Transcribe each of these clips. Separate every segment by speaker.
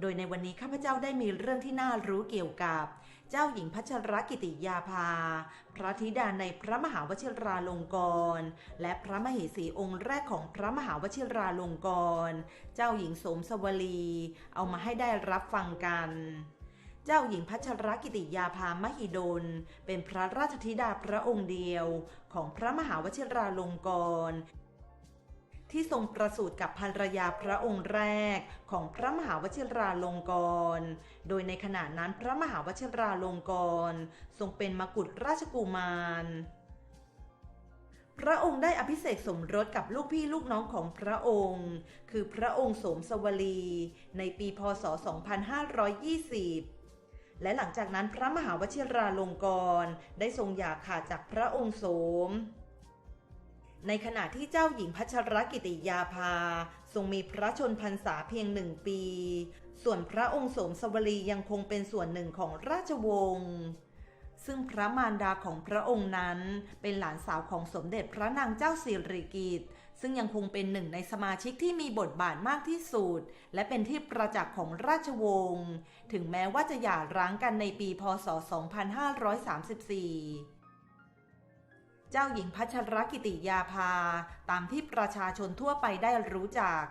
Speaker 1: โดยในวันนี้ข้าพเจ้าได้มีเรื่องที่น่ารู้เกี่ยวกับ เจ้าหญิงพัชรกิติยาภา พระธิดาในพระมหาวชิราลงกรณ์และพระมเหสีองค์แรกของพระมหาวชิราลงกรณ์เจ้าหญิงสมสวลี เอามาให้ได้รับฟังกันเจ้าหญิงพัชรกิติยาภามหิดล เป็นพระราชธิดาพระองค์เดียวของพระมหาวชิราลงกรณ์ ที่ทรงประสูติกับภรรยาพระองค์แรกของพระมหาวชิราลงกรณ์โดยในขณะนั้นพระมหาวชิราลงกรณ์ทรงเป็นมกุฎราชกุมารพระองค์ได้อภิเษกสมรสกับลูกพี่ลูกน้องของพระองค์ คือพระองค์โสมสวลี ในปีพศ 2520 และหลังจากนั้นพระมหาวชิราลงกรณ์ได้ทรงหย่าขาดจากพระองค์โสม ในขณะที่เจ้าหญิงพัชรกิติยาภา ทรงมีพระชนพรรษาเพียงหนึ่งปี ส่วนพระองค์สมสวลียังคงเป็นส่วนหนึ่งของราชวงศ์ซึ่งพระมารดาของพระองค์นั้นเป็นหลานสาวของสมเด็จพระนางเจ้าสิริกิติ์ซึ่งยังคงเป็นหนึ่งในสมาชิกที่มีบทบาทมากที่สุด และเป็นที่ประจักษ์ของราชวงศ์ถึงแม้ว่าจะหย่าร้างกันในปีพศ 2534 จ้าหญิงพัชรกิติยาภา ตามที่ประชาชนทั่วไปได้รู้จัก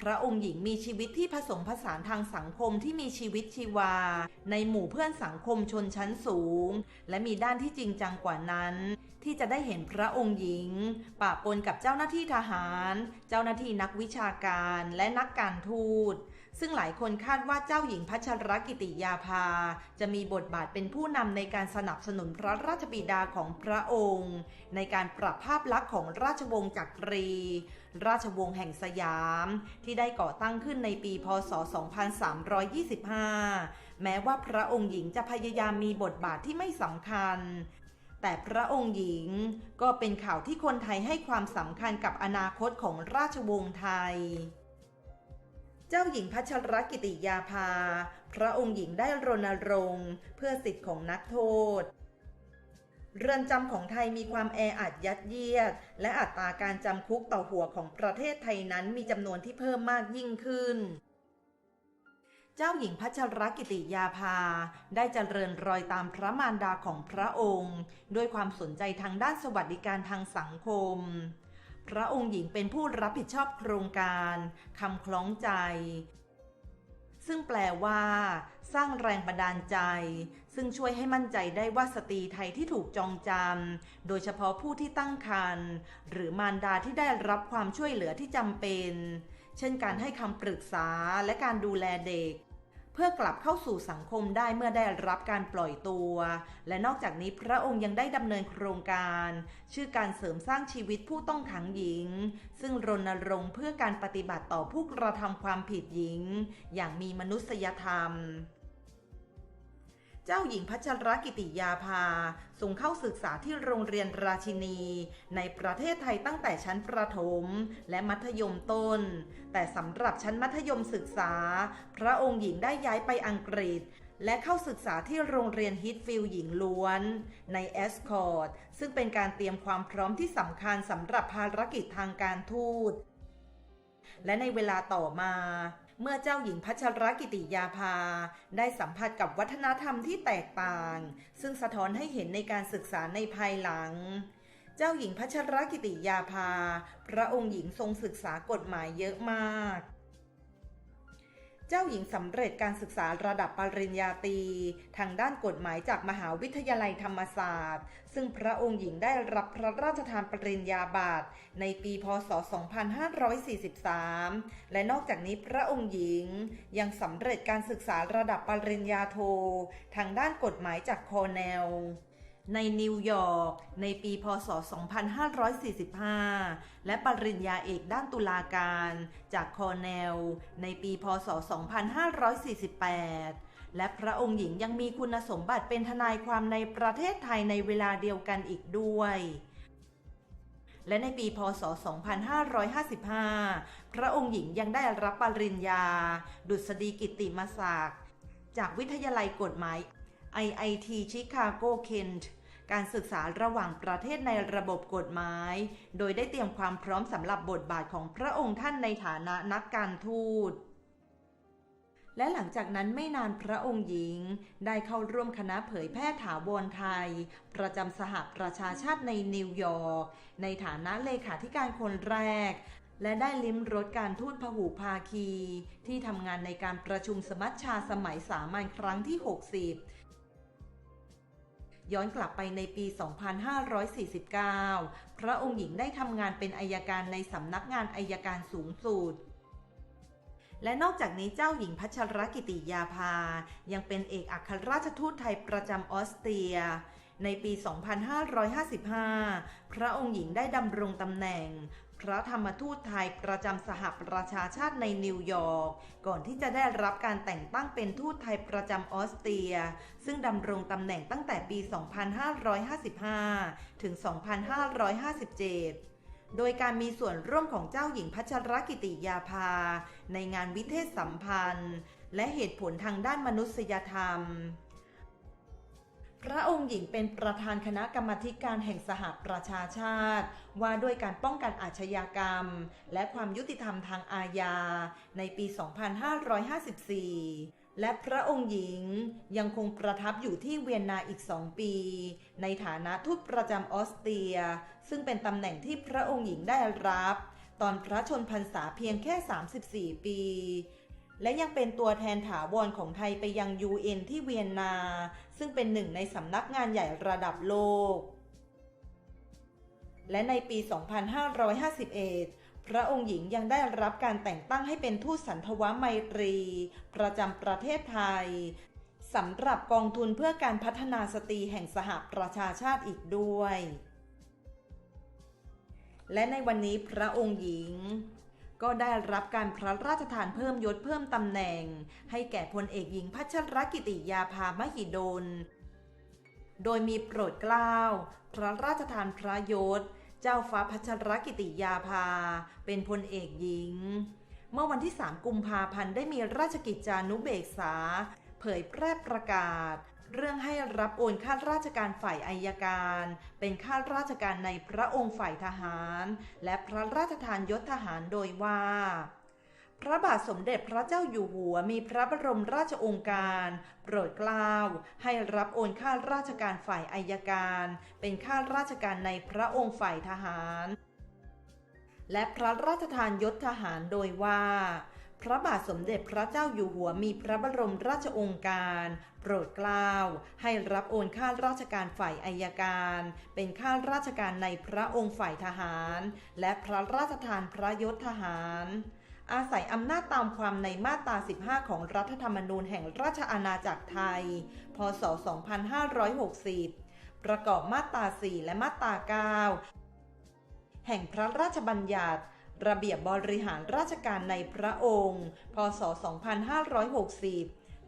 Speaker 1: พระองค์หญิงมีชีวิตที่ผสมผสานทางสังคมที่มีชีวิตชีวา ในหมู่เพื่อนสังคมชนชั้นสูง และมีด้านที่จริงจังกว่านั้น ที่จะได้เห็นพระองค์หญิงปะปนกับเจ้าหน้าที่ทหาร เจ้าหน้าที่นักวิชาการและนักการทูต ซึ่งหลายคนคาดว่าเจ้าหญิงพัชรกิติยาภา จะมีบทบาทเป็นผู้นำในการสนับสนุนพระราชบิดาของพระองค์ ในการปรับภาพลักษณ์ของราชวงศ์จักรี ราชวงศ์แห่งสยาม ที่ได้ก่อตั้งขึ้นในปี พศ 2325 แม้ว่าพระองค์หญิงจะพยายามมีบทบาทที่ไม่สำคัญแต่พระองค์หญิงก็เป็นข่าวที่คนไทยให้ความสำคัญกับอนาคตของราชวงศ์ไทย จ้าหญิงพัชรกิติยาภา พระองค์หญิงได้รณรงค์เพื่อสิทธิของนักโทษ เรือนจำของไทยมีความแออัดยัดเยียด และอัตราการจำคุกต่อหัวของประเทศไทยนั้นมีจำนวนที่เพิ่มมากยิ่งขึ้น เจ้าหญิงพัชรกิติยาภา ได้เจริญรอยตามพระมารดาของพระองค์ ด้วยความสนใจทางด้านสวัสดิการทางสังคม พระองค์หญิงเป็นผู้รับผิดชอบโครงการคำคล้องใจ ซึ่งแปลว่า สร้างแรงบันดาลใจ ซึ่งช่วยให้มั่นใจได้ว่าสตรีไทยที่ถูกจองจำโดยเฉพาะผู้ที่ตั้งครรภ์หรือมารดาที่ได้รับความช่วยเหลือที่จำเป็น เช่นการให้คำปรึกษาและการดูแลเด็ก เพื่อกลับเข้าสู่สังคมได้เมื่อได้รับการปล่อยตัว และนอกจากนี้พระองค์ยังได้ดำเนินโครงการ ชื่อการเสริมสร้างชีวิตผู้ต้องขังหญิง ซึ่งรณรงค์เพื่อการปฏิบัติต่อผู้กระทำความผิดหญิง อย่างมีมนุษยธรรม เจ้าหญิงพัชรกิติยาภาส่งเข้าศึกษาที่โรงเรียนราชินี ในประเทศไทยตั้งแต่ชั้นประถมและมัธยมต้น แต่สำหรับชั้นมัธยมศึกษา พระองค์หญิงได้ย้ายไปอังกฤษและเข้าศึกษาที่โรงเรียนฮิตฟิลหญิงล้วน ในแอสคอร์ดซึ่งเป็นการเตรียมความพร้อมที่สำคัญสำหรับภารกิจทางการทูต และในเวลาต่อมา เมื่อเจ้าหญิงพัชรกิติยาภา ได้สัมผัสกับวัฒนธรรมที่แตกต่าง ซึ่งสะท้อนให้เห็นในการศึกษาในภายหลัง เจ้าหญิงพัชรกิติยาภา พระองค์หญิงทรงศึกษากฎหมายเยอะมาก จ้าหญิงสำเร็จการศึกษาระดับปริญญาตรีทางด้านกฎหมายจากมหาวิทยาลัยธรรมศาสตร์ ซึ่งพระองค์หญิงได้รับพระราชทานปริญญาบัตรในปีพศ 2543 และนอกจากนี้พระองค์หญิงยังสำเร็จการศึกษาระดับปริญญาโท ทางด้านกฎหมายจากคอเนล ในนิวยอร์กในปีพศ 2545 และปริญญาเอกด้านตุลาการจากคอร์เนล ในปีพศ 2548 และพระองค์หญิงยังมีคุณสมบัติเป็นทนายความในประเทศไทยในเวลาเดียวกันอีกด้วยและในปีพศ 2555 พระองค์หญิงยังได้รับปริญญา ดุษฎีกิตติมศักดิ์จากวิทยาลัยกฎหมาย IIT ชิคาโกเคนต์การศึกษาระหว่างประเทศในระบบกฎหมาย โดยได้เตรียมความพร้อมสำหรับบทบาทของพระองค์ท่านในฐานะนักการทูต และหลังจากนั้นไม่นานพระองค์หญิง ได้เข้าร่วมคณะเผยแพร่ถาวรไทย ประจำสหประชาชาติในนิวยอร์กในฐานะเลขาธิการคนแรก และได้ลิ้มรสการทูตพหูภาคี ที่ทำงานในการประชุมสมัชชาสมัยสามัญครั้งที่ 60 ย้อนกลับไปในปี 2549 พระองค์หญิงได้ทำงานเป็นอายการในสำนักงานอายการสูงสุดและนอกจากนี้เจ้าหญิงพัชรกิติยาภา ยังเป็นเอกอัครราชทูตไทยประจำออสเตรีย ในปี 2555 พระองค์หญิงได้ดำรงตำแหน่ง ระธรรมทูตไทยประจำสหประชาชาติในนิวยอร์ก ก่อนที่จะได้รับการแต่งตั้งเป็นทูตไทยประจำออสเตรีย ซึ่งดำรงตำแหน่งตั้งแต่ปี 2555 ถึง 2557โดยการมีส่วนร่วมของเจ้าหญิงพัชรกิติยาภา ในงานวิเทศสัมพันธ์ และเหตุผลทางด้านมนุษยธรรม พระองค์หญิงเป็นประธานคณะกรรมธิการแห่งสหประชาชาติ ว่าด้วยการป้องกันอาชญากรรม และความยุติธรรมทางอาญาในปี 2554และพระองค์หญิงยังคงประทับอยู่ที่เวียนนาอีกสองปี ในฐานะทูตประจำออสเตรีย ซึ่งเป็นตำแหน่งที่พระองค์หญิงได้รับ ตอนพระชนพรรษาเพียงแค่ 34 ปี และยังเป็นตัวแทนถาวรของไทยไปยัง UN ที่เวียนนา ซึ่งเป็นหนึ่งในสำนักงานใหญ่ระดับโลก และในปี 2551 พระองค์หญิงยังได้รับการแต่งตั้งให้เป็นทูตสันทวไมตรี ประจำประเทศไทยสำหรับกองทุนเพื่อการพัฒนาสตรีแห่งสหประชาชาติอีกด้วย และในวันนี้พระองค์หญิง ก็ได้รับการพระราชทานเพิ่มยศเพิ่มตำแหน่ง ให้แก่พลเอกหญิงพัชรกิติยาภามหิดล โดยมีโปรดเกล้าพระราชทานพระยศ เจ้าฟ้าพัชรกิติยาภา เป็นพลเอกหญิง เมื่อวันที่ 3 กุมภาพันธ์ได้มีราชกิจจานุเบกษา เผยแพร่ประกาศ เรื่องให้รับโอนข้าราชการฝ่ายอายการ เป็นข้าราชการในพระองค์ฝ่ายทหาร และพระราชทานยศทหารโดยว่าพระบาทสมเด็จพระเจ้าอยู่หัวมีพระบรมราชองค์การ โปรดเกล้าให้รับโอนข้าราชการฝ่ายอายการ เป็นข้าราชการในพระองค์ฝ่ายทหาร และพระราชทานยศทหารโดยว่า พระบาทสมเด็จพระเจ้าอยู่หัวมีพระบรมราชองการ โปรดเกล้า ให้รับโอนข้าราชการฝ่ายอายการ เป็นข้าราชการในพระองค์ฝ่ายทหาร และพระราชทานพระยศทหาร อาศัยอำนาจตามความในมาตรา 15 ของรัฐธรรมนูญแห่งราชอาณาจักรไทย พศ 2560 ประกอบมาตรา 4 และมาตรา 9 แห่งพระราชบัญญัติ ระเบียบบริหารราชการในพระองค์ พศ 2560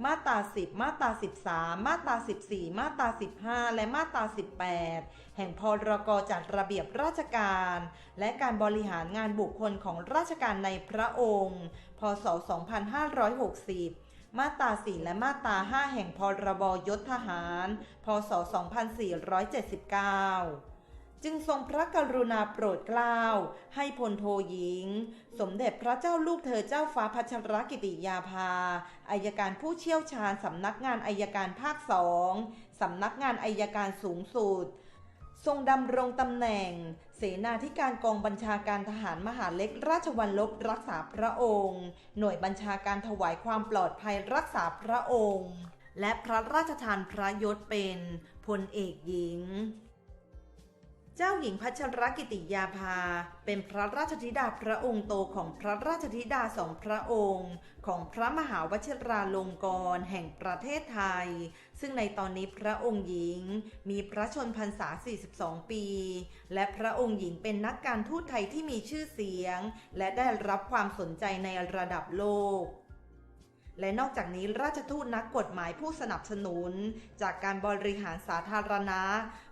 Speaker 1: มาตรา 10 มาตรา 13 มาตรา 14 มาตรา 15 และมาตรา 18 แห่งพรกจัดระเบียบราชการ และการบริหารงานบุคคลของราชการในพระองค์ พศ 2560มาตรา 4 และมาตรา 5 แห่งพรบยศทหาร พศ 2479 จึงทรงพระกรุณาโปรดเกล้าให้พลโทหญิง สมเด็จพระเจ้าลูกเธอเจ้าฟ้าพัชรกิติยาภาอายการผู้เชี่ยวชาญสำนักงานอายการภาคสองสำนักงานอายการสูงสุด ทรงดำรงตำแหน่ง เสนาธิการกองบัญชาการทหารมหาเล็กราชวัลลบรักษาพระองค์ หน่วยบัญชาการถวายความปลอดภัยรักษาพระองค์ และพระราชทานพระยศเป็นพลเอกหญิง เจ้าหญิงพัชรกิติยาภา เป็นพระราชธิดาพระองค์โตของพระราชธิดาสองพระองค์ ของพระมหาวชิราลงกรณ์แห่งประเทศไทย ซึ่งในตอนนี้พระองค์หญิงมีพระชนพรรษา 42 ปี และพระองค์หญิงเป็นนักการทูตไทยที่มีชื่อเสียง และได้รับความสนใจในระดับโลก และนอกจากนี้ราชทูตนักกฎหมายผู้สนับสนุน จากการบริหารสาธารณะ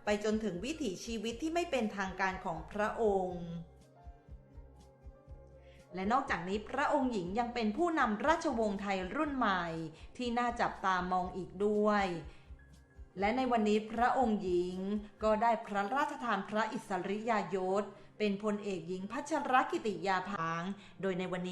Speaker 1: ไปจนถึงวิถีชีวิตที่ไม่เป็นทางการของพระองค์และนอกจากนี้พระองค์หญิงยังเป็นผู้นำราชวงศ์ไทยรุ่นใหม่ ที่น่าจับตามองอีกด้วย และในวันนี้พระองค์หญิงก็ได้พระราชทานพระอิสริยยศ เป็นพลเอกหญิงพัชรกิติยาภาง โดยในวันนี้